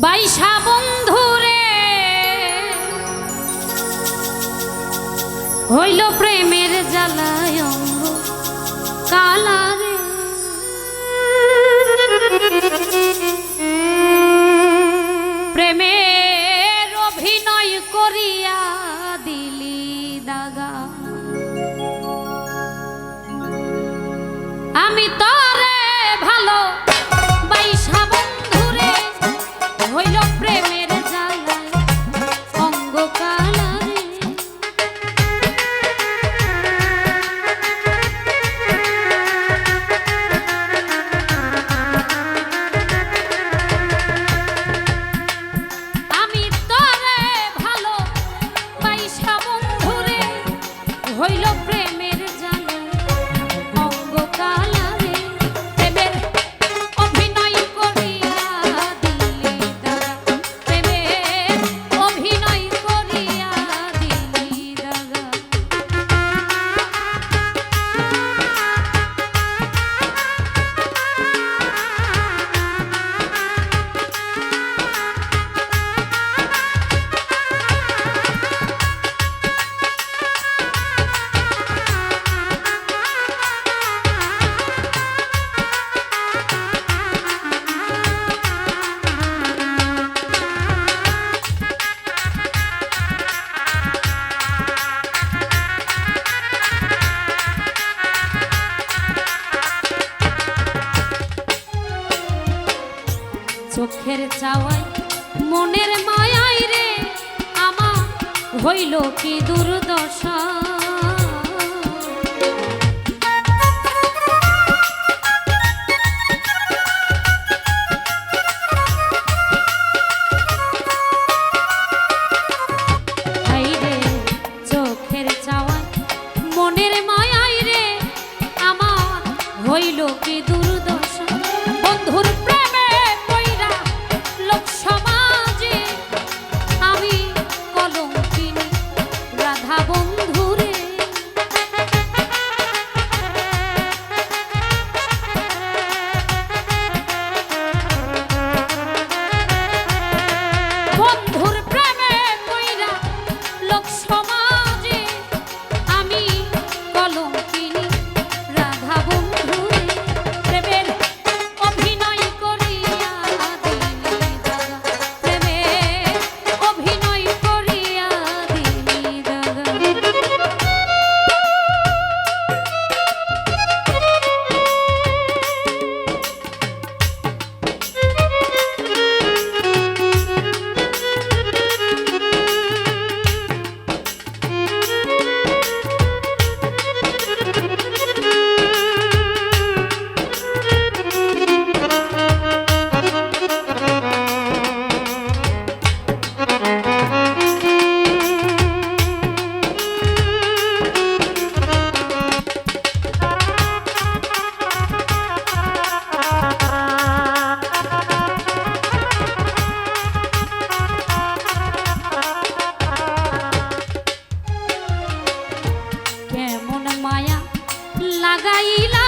বাইশা বন্ধুরে হইল প্রেমের জ্বালায় কালারে হইল কি দুর্দশা? লাগাইলা